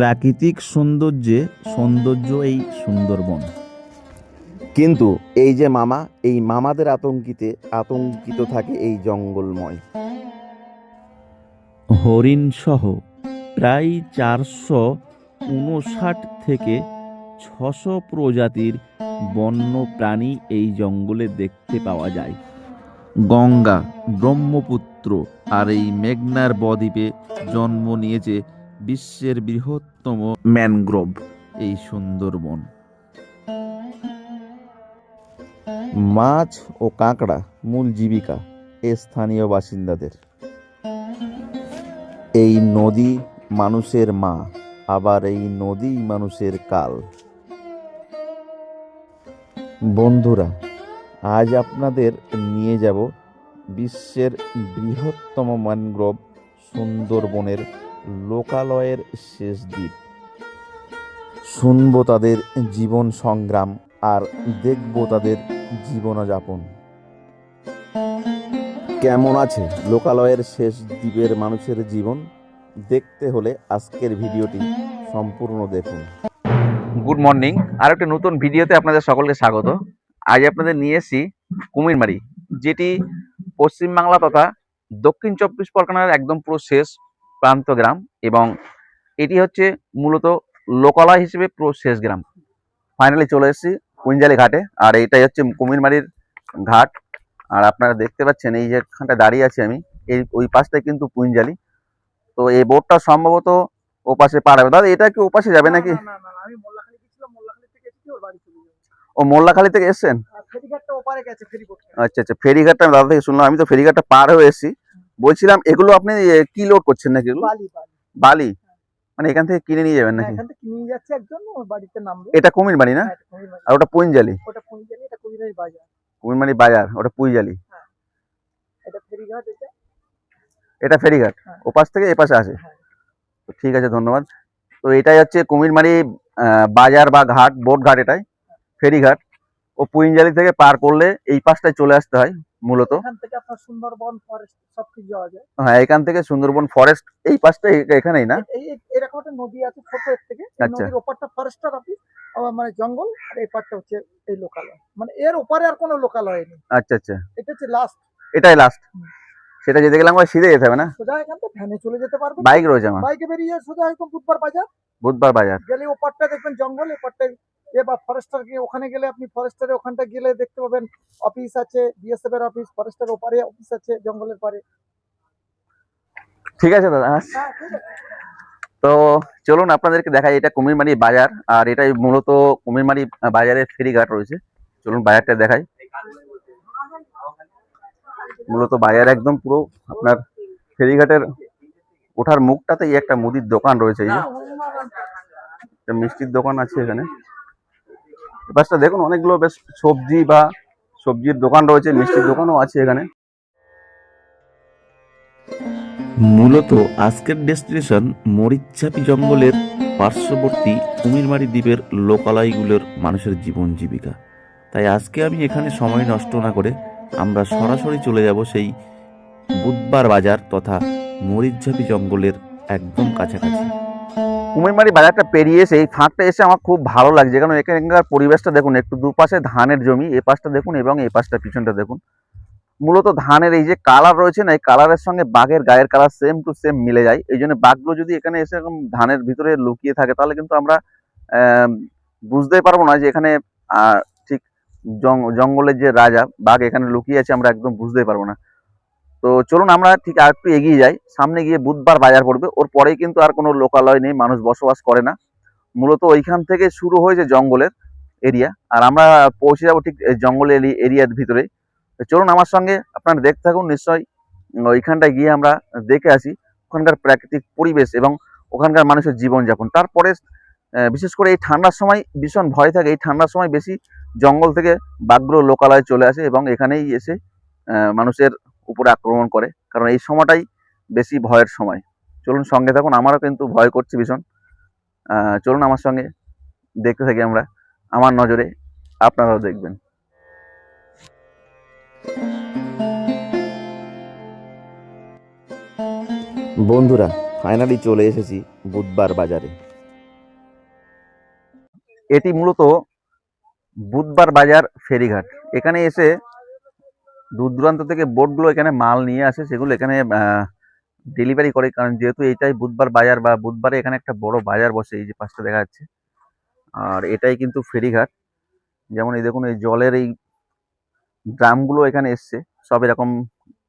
প্রাকৃতিক সৌন্দর্যে সৌন্দর্য এই সুন্দরবন। কিন্তু এই যে মামা এই মামাদের আতঙ্কিতে আতঙ্কিত থাকে এই জঙ্গলময়। হরিণ সহ প্রায় চারশো উনষাট থেকে ছশো প্রজাতির বন্য প্রাণী এই জঙ্গলে দেখতে পাওয়া যায়। গঙ্গা ব্রহ্মপুত্র আর এই মেঘনার বদ্বীপে জন্ম নিয়েছে বিশ্বের বৃহত্তম ম্যানগ্রোভ। এই সুন্দরবন। মাছ ও কাঁকড়া মূল জীবিকা এ স্থানীয় বাসিন্দাদের। এই নদী মানুষের মা আবার এই নদী মানুষের কাল। বন্ধুরা আজ আপনাদের নিয়ে যাব বিশ্বের বৃহত্তম ম্যানগ্রোভ সুন্দরবনের লোকালয়ের শেষ দ্বীপ। শুনব তাদের জীবন সংগ্রাম আর দেখব তাদের জীবনযাপন। কেমন আছে লোকালয়ের শেষ দ্বীপের মানুষের জীবন? দেখতে হলে আজকের ভিডিওটি সম্পূর্ণ দেখুন। Good morning. আর একটা নতুন ভিডিওতে আপনাদের সকলকে স্বাগত। আজ আপনাদের নিয়ে এসেছি কুমিরমারি, যেটি পশ্চিমবাংলা তথা দক্ষিণ চব্বিশ পরগনার একদম পুরো শেষ প্রান্ত গ্রাম এবং এটি হচ্ছে মূলত লোকালয় হিসেবে পুরো শেষ গ্রাম। ফাইনালি চলে এসেছি কুঞ্জালি ঘাটে আর এইটাই হচ্ছে কুমিরমারির ঘাট। আর আপনারা দেখতে পাচ্ছেন এই যেখানটা দাঁড়িয়ে আছি আমি এই ওই পাশটাই কিন্তু পুঞ্জালি তো এই বোটটা সম্ভবত ও পাশে পার হবে দাদা এটা কি ও পাশে যাবে নাকি? ও মোল্লাখালী থেকে এসছেন? গেছে আচ্ছা আচ্ছা ফেরিঘাটটা দাদা থেকে শুনলাম আমি তো ফেরিঘাটটা পার হয়ে এসেছি। বলছিলাম এগুলো আপনি কি লোড করছেন নাকি এগুলো? বালি বালি। মানে এখান থেকে কিনে নিয়ে যাবেন হ্যাঁ, নাকি? এটা কুমির বাড়ি না? হ্যাঁ। আর ওটা এটা কুমিরাই বাজার। কুমিরমারি বাজার ওটা পুইজালি এটা ফেরিঘাট এটা? এটা ফেরিঘাট? হ্যাঁ। ও পাশ থেকে এপাশে পাশে আসে? হ্যাঁ। ঠিক আছে ধন্যবাদ। তো এটাই হচ্ছে কুমিরমারি বাজার বা ঘাট বোট ঘাট এটাই ফেরিঘাট। ও পুইঞ্জালি থেকে পার করলে এই পাশটায় চলে আসতে হয়। মূলত? এখান থেকে আপনার সুন্দরবন ফরেস্ট সবকিছু যাওয়া যায়। হ্যাঁ এখান থেকে সুন্দরবন ফরেস্ট এই পাশটা এখানেই না? এরকম একটা নদী আছে ছোট এর থেকে। আচ্ছা। নদীর ওপারটা ফরেস্টার অফিস আবার মানে জঙ্গল আর এই পারটা হচ্ছে এই লোকালয় মানে এর ওপারে আর কোনো লোকালয় নেই আচ্ছা আচ্ছা। এটা হচ্ছে লাস্ট এটাই লাস্ট সেটা যেতে গেলে আমার সিধে যেতে হবে না? সোজা এখান থেকে ভ্যানে চলে যেতে পারবে বাইক রয়েছে আমার। বাইকে বেরিয়ে সোজা একদম বুধবার বাজার। বুধবার বাজার। গেলে ওপারটা দেখবেন জঙ্গল এপারটায় এ বা ফরেস্টার গিয়ে ওখানে গেলে আপনি ফরেস্টারের ওখানটা গেলে দেখতে পাবেন অফিস আছে বিএসএফ এর অফিস ফরেস্টার ওপারে অফিস আছে জঙ্গলের পারে ঠিক আছে দাদা। হ্যাঁ। আছে। তো চলুন আপনাদেরকে দেখাই এটা কুমিরমারি বাজার আর এটাই মূলত কুমিরমারি বাজারের ফেরিঘাট রয়েছে। চলুন বাজারটা দেখাই। মূলত বাজার একদম পুরো আপনার ফেরিঘাটের ওঠার মুখটাতেই একটা মুদির দোকান রয়েছে এই যে। মিষ্টির দোকান আছে এখানে। এপাশটা দেখুন, অনেকগুলো বেশ সবজি বা সবজির দোকান রয়েছে, মিষ্টির দোকানও আছে এখানে। মূলত আজকের ডেস্টিনেশন মরিচ্ছাপি জঙ্গলের পার্শ্ববর্তী কুমিরমারি দ্বীপের লোকালয়গুলোর মানুষের জীবন জীবিকা। তাই আজকে আমি এখানে সময় নষ্ট না করে আমরা সরাসরি চলে যাব সেই বুধবার বাজার তথা মরিচ্ছাপি জঙ্গলের একদম কাছাকাছি। কুমিরমারি বাজারটা পেরিয়ে এসে এই ফাঁকটা এসে আমার খুব ভালো লাগছে। কারণ এখানকার পরিবেশটা দেখুন একটু দুপাশে ধানের জমি এ পাশটা দেখুন এবং এই পাশটা পিছনটা দেখুন। মূলত ধানের এই যে কালার রয়েছে না এই কালারের সঙ্গে বাঘের গায়ের কালার সেম টু সেম মিলে যায়। এই জন্য বাঘগুলো যদি এখানে এসে এরকম ধানের ভিতরে লুকিয়ে থাকে তাহলে কিন্তু আমরা আম, বুঝতেই পারব না যে এখানে ঠিক জঙ্গলের যে রাজা বাঘ এখানে লুকিয়ে আছে আমরা একদম বুঝতেই পারব না। তো চলুন আমরা ঠিক আর একটু এগিয়ে যাই। সামনে গিয়ে বুধবার বাজার পড়বে। ওর পরেই কিন্তু আর কোনো লোকালয় নেই, মানুষ বসবাস করে না। মূলত ওইখান থেকে শুরু হয়েছে জঙ্গলের এরিয়া। আর আমরা পৌঁছে যাব ঠিক জঙ্গলের এরিয়ার ভিতরে চলুন আমার সঙ্গে আপনারা দেখতে থাকুন, নিশ্চয়ই ওইখানটায় গিয়ে আমরা দেখে আসি ওখানকার প্রাকৃতিক পরিবেশ এবং ওখানকার মানুষের জীবনযাপন। তারপরে বিশেষ করে এই ঠান্ডার সময় ভীষণ ভয় থাকে। এই ঠান্ডার সময় বেশি জঙ্গল থেকে বাঘগুলো লোকালয়ে চলে আসে এবং এখানেই এসে মানুষের উপরে আক্রমণ করে কারণ এই সময়টাই বেশি ভয়ের সময়। চলুন সঙ্গে থাকুন আমারও কিন্তু ভয় করছে ভীষণ। চলুন আমার সঙ্গে দেখতে থাকি আমরা। আমার নজরে আপনারাও দেখবেন। বন্ধুরা ফাইনালি চলে এসেছি বুধবার বাজারে। এটি মূলত বুধবার বাজার ফেরিঘাট। এখানে এসে দূর দূরান্ত থেকে বোটগুলো এখানে মাল নিয়ে আসে, সেগুলো এখানে ডেলিভারি করে। কারণ যেহেতু এটাই বুধবার বাজার বা বুধবারে এখানে একটা বড় বাজার বসে, এই যে পাশটা দেখা যাচ্ছে। আর এটাই কিন্তু ফেরিঘাট। যেমন এই দেখুন, এই জলের এই ড্রামগুলো এখানে এসছে। সব এরকম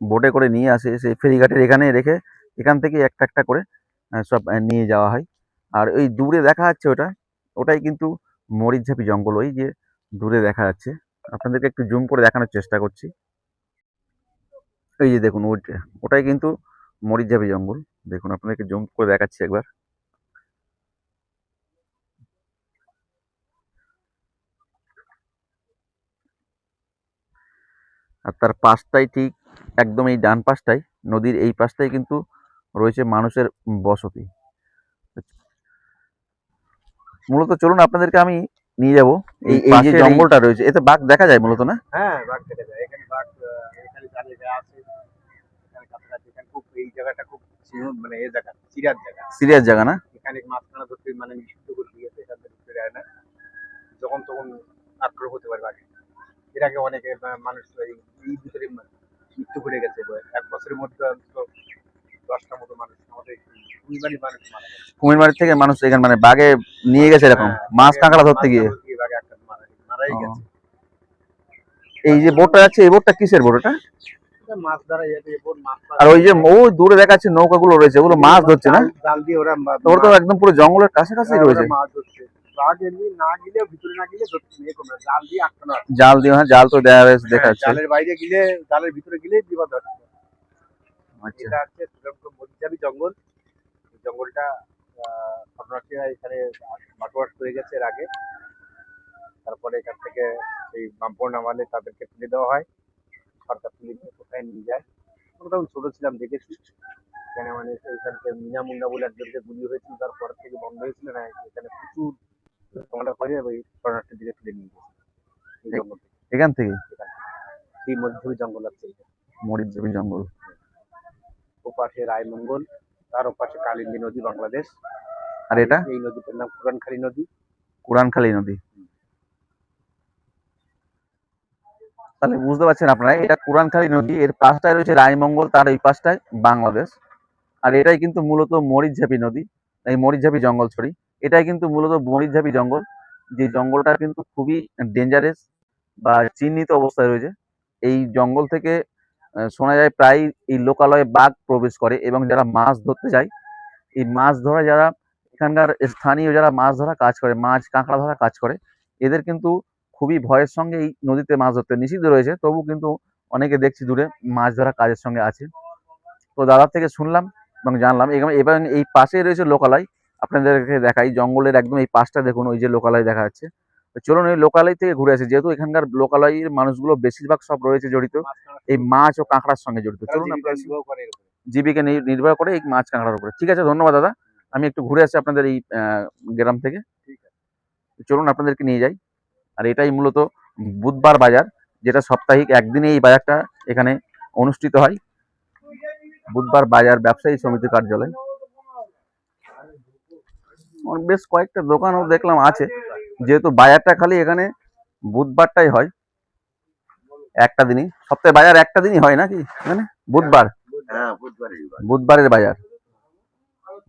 বোটে করে নিয়ে আসে, সেই ফেরিঘাটের এখানে রেখে এখান থেকে একটা একটা করে সব নিয়ে যাওয়া হয়। আর ওই দূরে দেখা যাচ্ছে ওটা, ওটাই কিন্তু মরিচঝাপি জঙ্গল, ওই যে দূরে দেখা যাচ্ছে। আপনাদেরকে একটু জুম করে দেখানোর চেষ্টা করছি। এই যে দেখুন ওইটা ওটাই কিন্তু মরিচঝাপি জঙ্গল। দেখুন, আপনাদেরকে জুম করে দেখাচ্ছি একবার। আর তার পাশটাই ঠিক একদম এই ডান পাশটাই, নদীর এই পাশটাই কিন্তু রয়েছে মানুষের বসতি। মূলত চলুন, আপনাদেরকে আমি নিয়ে যাব। এই এই যে জঙ্গলটা রয়েছে এতে বাঘ দেখা যায় মূলত না? হ্যাঁ বাঘ দেখা যায়। এখানে বাঘ এখানে দাঁড়িয়ে আছে। খুব এই জায়গাটা খুব মানে এই জায়গা চিরার জায়গা। সিরিয়াস জায়গা না? এখানে ধরতে মানে নিষিদ্ধ করে দিয়েছে এখান থেকে ঢুকতে না। যখন তখন হতে পারে বাঘে। এর আগে অনেকে মানুষ এই ভিতরে মৃত্যু গেছে এক বছরের মধ্যে দশটা মতো মানুষ আমাদের কুড়িবাড়ি মানুষ মারা গেছে। কুমিরমারি থেকে মানুষ এখানে মানে বাঘে নিয়ে গেছে এরকম। হ্যাঁ, মাছ কাঁকড়া ধরতে গিয়ে। বাঘে একটা মারা গেছে মারাই গেছে। এই যে বোটটা যাচ্ছে এই বোটটা কিসের বোট এটা? মাছ ধরা মাছ আর ওই যে ও দূরে দেখাচ্ছে নৌকাগুলো রয়েছে ওগুলো মাছ ধরছে না? জাল- দিয়ে ওরা তো ওরা তো একদম পুরো জঙ্গলের কাছাকাছি হ্যাঁ, রয়েছে। মাছ ধরছে। বাঘ এমনি না গেলে ভিতরে না গেলে ধরতে নেই জাল দিয়ে আটকানো জাল দিয়ে হ্যাঁ জাল তো দেওয়া রয়েছে দেখা হ্যাঁ, যাচ্ছে জালের বাইরে গেলে জালের ভিতরে গেলে বিপদ এটা হচ্ছে মরিচাবি জঙ্গল। জঙ্গলটা শরণার্থীরা এখানে বসবাস করে গেছে এর আগে। তারপরে এখান থেকে সেই বাম্পর নামালে তাদেরকে তুলে দেওয়া হয়। সরকার তুলে নিয়ে কোথায় নিয়ে যায়? তখন ছোট ছিলাম দেখেছি। এখানে মানে এখানকে মিনা মুন্ডা বলে একজনকে গুলি হয়েছিল তারপর থেকে বন্ধ হয়েছিল না এখানে প্রচুর তোমরা করে ওই শরণার্থী দিকে তুলে নিয়ে গেছে। এখান থেকে। এই মধ্যবী জঙ্গল আছে। মরিচঝাপি জঙ্গল। ওপাশে রায়মঙ্গল তার ওপাশে কালিন্দী নদী বাংলাদেশ। আর এটা? এই নদীটার নাম কুরানখালী নদী। কুরানখালী নদী। তাহলে বুঝতে পারছেন আপনারা এটা কুরানখালী নদী এর পাশটায় রয়েছে রায়মঙ্গল তার এই পাশটায় বাংলাদেশ। আর এটাই কিন্তু মূলত মরিচঝাপি নদী এই মরিচঝাপি জঙ্গল ছড়ি এটাই কিন্তু মূলত মরিচঝাপি জঙ্গল যে জঙ্গলটা কিন্তু খুবই ডেঞ্জারাস বা চিহ্নিত অবস্থায় রয়েছে। এই জঙ্গল থেকে শোনা যায় প্রায় এই লোকালয়ে বাঘ প্রবেশ করে এবং যারা মাছ ধরতে যায়, এই মাছ ধরা যারা এখানকার স্থানীয় যারা মাছ ধরা কাজ করে, মাছ কাঁকড়া ধরা কাজ করে, এদের কিন্তু খুবই ভয়ের সঙ্গে এই নদীতে মাছ ধরতে নিষিদ্ধ রয়েছে। তবু কিন্তু অনেকে দেখছি দূরে মাছ ধরা কাজের সঙ্গে আছে। তো দাদার থেকে শুনলাম এবং জানলাম এবং এই পাশেই রয়েছে লোকালয়। আপনাদেরকে দেখাই, জঙ্গলের একদম এই পাশটা দেখুন, ওই যে লোকালয় দেখা যাচ্ছে। চলুন এই লোকালয় থেকে ঘুরে আসি। যেহেতু এখানকার লোকালয়ের মানুষগুলো বেশিরভাগ সব রয়েছে জড়িত এই মাছ ও কাঁকড়ার সঙ্গে জড়িত। চলুন জীবিকা নির- নির্ভর করে এই মাছ কাঁকড়ার উপরে। ঠিক আছে ধন্যবাদ দাদা। আমি একটু ঘুরে আসি আপনাদের এই গ্রাম থেকে। চলুন আপনাদেরকে নিয়ে যাই। আর এটাই মূলত বুধবার বাজার যেটা সাপ্তাহিক একদিনে এই বাজারটা এখানে অনুষ্ঠিত হয়। বুধবার বাজার ব্যবসায়ী সমিতি কার্যালয়। বেশ কয়েকটা দোকানও দেখলাম আছে। যেহেতু বাজারটা খালি এখানে বুধবারটাই হয় একটা দিনই। সপ্তাহে বাজার একটা দিনই হয় নাকি? এখানে বুধবার। হ্যাঁ বুধবারের বাজার।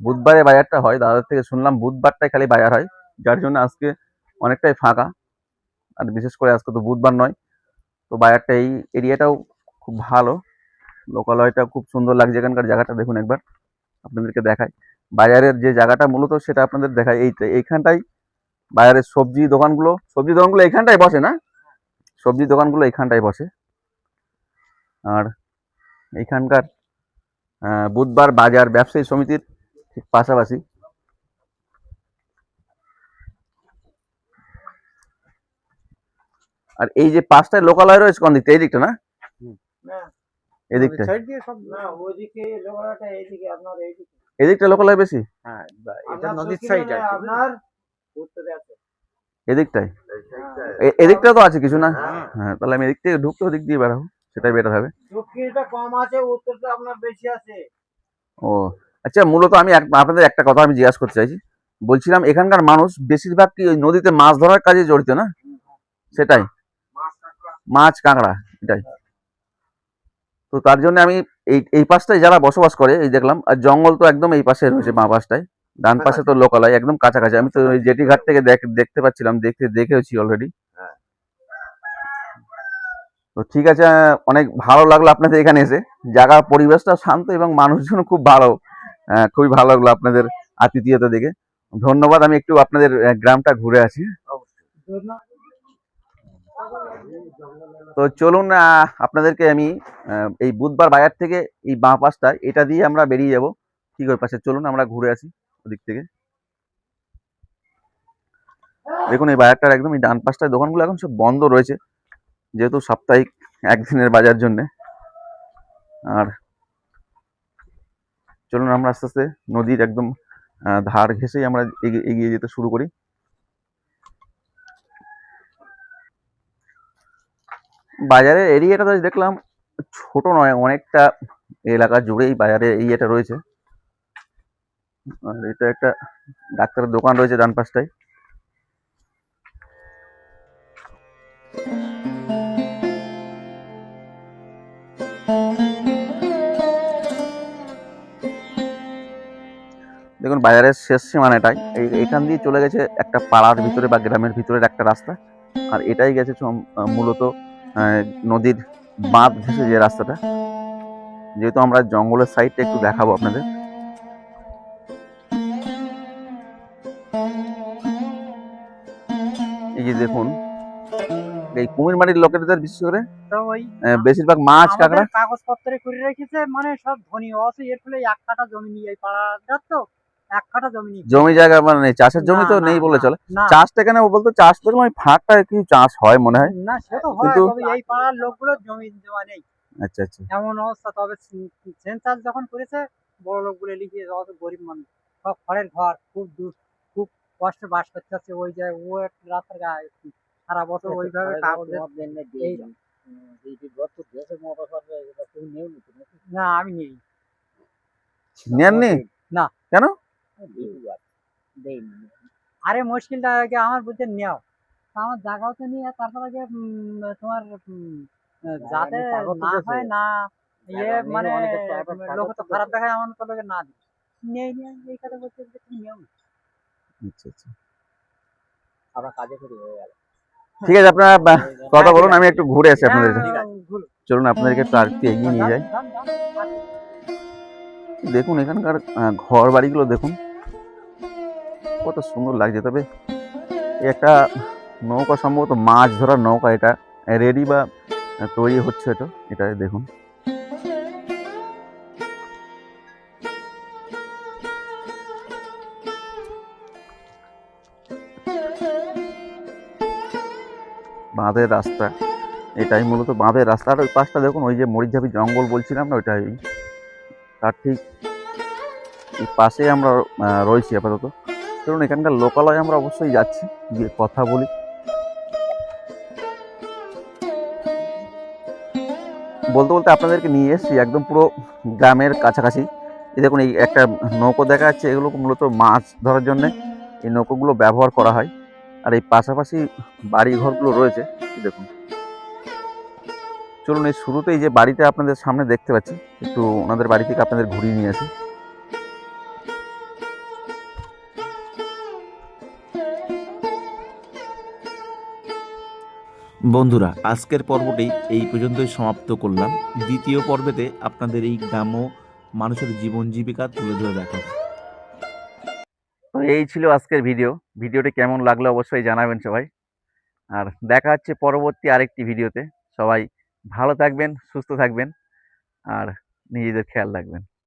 বুধবারের বাজারটা হয় দাদার থেকে শুনলাম বুধবারটাই খালি বাজার হয় যার জন্য আজকে অনেকটাই ফাঁকা। আর বিশেষ করে আজকে তো বুধবার নয় তো বাজারটা এই এরিয়াটাও খুব ভালো। লোকালয়টা খুব সুন্দর লাগছে এখানকার জায়গাটা দেখুন একবার আপনাদেরকে দেখায় বাজারের যে জায়গাটা মূলত সেটা আপনাদের দেখায় এইটা এইখানটাই বাজারের সবজি দোকানগুলো সবজি দোকানগুলো এইখানটাই বসে না? সবজি দোকানগুলো এইখানটায় বসে। আর এইখানকার আহ, বুধবার বাজার ব্যবসায়ী সমিতির ঠিক পাশাপাশি। আর এই যে পাঁচটায় লোকালয় রয়েছে কোন দিকটা? এই দিকটা না? এদিকটা। সাইড দিয়ে সব না ওইদিকে লোহাটা এইদিকে আপনার এইদিকে। এদিকটা লোকালয় বেশি? হ্যাঁ এটা নদীর সাইড আপনার এদিকটাই এদিকটা তো আছে কিছু না? হ্যাঁ। হ্যাঁ তাহলে আমি এদিক থেকে ঢুকতে ওদিক দিয়ে বেরাবো সেটাই বেটার হবে। দক্ষিণটা কম আছে উত্তরটা আপনার বেশি আছে। ও আচ্ছা মূলত আমি আপনাদের একটা কথা আমি জিজ্ঞাসা করতে চাইছি। বলছিলাম এখানকার মানুষ বেশিরভাগ কি ওই নদীতে মাছ ধরার কাজে জড়িত না? সেটাই। মাছ কাঁকড়া। এটাই। তো তার জন্য আমি এই এই পাশটায় যারা বসবাস করে এই দেখলাম আর জঙ্গল তো একদম এই পাশে রয়েছে মা পাশটায়। ডান পাশে তো লোকালয় একদম কাছাকাছি। আমি তো ওই জেটি ঘাট থেকে দেখ- দেখতে পাচ্ছিলাম দেখতে দেখেওছি অলরেডি তো ঠিক আছে অনেক ভালো লাগল আপনাদের এখানে এসে। জায়গার পরিবেশটা শান্ত এবং মানুষজন খুব ভালো। খুবই ভালো লাগল আপনাদের আতিথিয়তা দেখে। ধন্যবাদ আমি একটু আপনাদের গ্রামটা ঘুরে আসি। তো চলুন আপনাদেরকে আমি এই বুধবার বাজার থেকে এই বাঁ পাশটা এটা দিয়ে আমরা বেরিয়ে যাব। ঠিক ওই পাশে চলুন আমরা ঘুরে আসি। ওদিক থেকে। দেখুন, এই বাজারটার একদম এই ডান পাশটায় দোকানগুলো এখন সব বন্ধ রয়েছে, যেহেতু সাপ্তাহিক একদিনের বাজার জন্যে। আর চলুন, আমরা আস্তে আস্তে নদীর একদম ধার ঘেসেই আমরা এগিয়ে যেতে শুরু করি। বাজারের এরিয়াটা দেখলাম ছোট নয়, অনেকটা এলাকা জুড়েই বাজারের এরিয়াটা রয়েছে। আর এটা একটা ডাক্তারের দোকান রয়েছে ডান পাশটায়। দেখুন, বাজারের শেষ সীমানাটাই। এই এখান দিয়ে চলে গেছে একটা পাড়ার ভিতরে বা গ্রামের ভিতরের একটা রাস্তা। আর এটাই গেছে মূলত নদীর বাঁধ ঘেঁষে যে রাস্তাটা। যেহেতু আমরা জঙ্গলের সাইডটা একটু দেখাবো আপনাদের। এই যে দেখুন। এই কুমিরমারির লোকেদের বিশেষ করে বেশিরভাগ মাছ কাঁকড়া। কাগজপত্রে করে রেখেছে মানে সব ধনী আছে এর ফলে এক কাঠা জমি নিয়ে এই পাড়াটার তো এক জমি জমি জায়গা মানে চাষের জমি তো নেই বলে চলে। চাষটা কেন বলতো চাষ তো ওই ফাঁকটা কি চাষ হয় মনে হয়? না সে তো হয় তবে এই পাড়ার লোকগুলোর জমি জমা নেই। আচ্ছা আচ্ছা। এমন অবস্থা তবে সেন্সাস যখন করেছে বড় লোকগুলো লিখিয়ে গরিব মানুষ। সব খড়ের ঘর খুব দূর খুব কষ্টে বাস করতে হচ্ছে ওই যে ও একটা রাস্তার গায়ে সারা বছর ওইভাবে কাগজের এই- না আমি নেই। নেননি? না। কেন? আরে মুশকিলটা আগে আমার বুঝতে নেও। আমার জায়গাও তো নিয়ে তারপর আগে তোমার যাতে না হয় না ইয়ে মানে লোক তো খারাপ দেখায় আমার তো লোকে না দিই নেই নিয়ে এই কথা বলতে তুমি নেও না। আচ্ছা আচ্ছা। ঠিক আছে আপনারা কথা বলুন আমি একটু ঘুরে আসি আপনাদের হ্যাঁ। ঘুরো। চলুন আপনাদেরকে একটু আর এগিয়ে নিয়ে যাই। দেখুন এখানকার ঘর বাড়িগুলো দেখুন। কত সুন্দর লাগছে তবে একটা নৌকা সম্ভবত মাছ ধরার নৌকা এটা। রেডি বা তৈরি হচ্ছে এটা এটা দেখুন। বাঁধের রাস্তা। এটাই মূলত বাঁধের রাস্তা। আর ওই পাশটা দেখুন, ওই যে মরিচঝাপি জঙ্গল বলছিলাম না, ওইটাই। তার ঠিক এই পাশে আমরা রয়েছি আপাতত। ধরুন, এখানকার লোকালয়ে আমরা অবশ্যই যাচ্ছি, গিয়ে কথা বলি। বলতে বলতে আপনাদেরকে নিয়ে এসেছি, একদম পুরো গ্রামের কাছাকাছি। এই দেখুন, এই একটা নৌকো দেখা যাচ্ছে, এগুলো মূলত মাছ ধরার জন্যে। এই নৌকোগুলো ব্যবহার করা হয়। আর এই পাশাপাশি বাড়ি ঘরগুলো রয়েছে দেখুন। চলুন, এই শুরুতেই যে বাড়িতে আপনাদের সামনে দেখতে পাচ্ছি, একটু ওনাদের বাড়ি থেকে আপনাদের ঘুরিয়ে নিয়ে আসি। বন্ধুরা, আজকের পর্বটি এই পর্যন্তই সমাপ্ত করলাম। দ্বিতীয় পর্বেতে আপনাদের এই গ্রাম্য মানুষের জীবন জীবিকা তুলে ধরে দেখাবো। এই ছিল আজকের ভিডিও ভিডিওটি কেমন লাগল অবশ্যই জানাবেন সবাই। আর দেখা হচ্ছে পরবর্তী আরেকটি ভিডিওতে সবাই ভালো থাকবেন, সুস্থ থাকবেন, আর নিজেদের খেয়াল রাখবেন।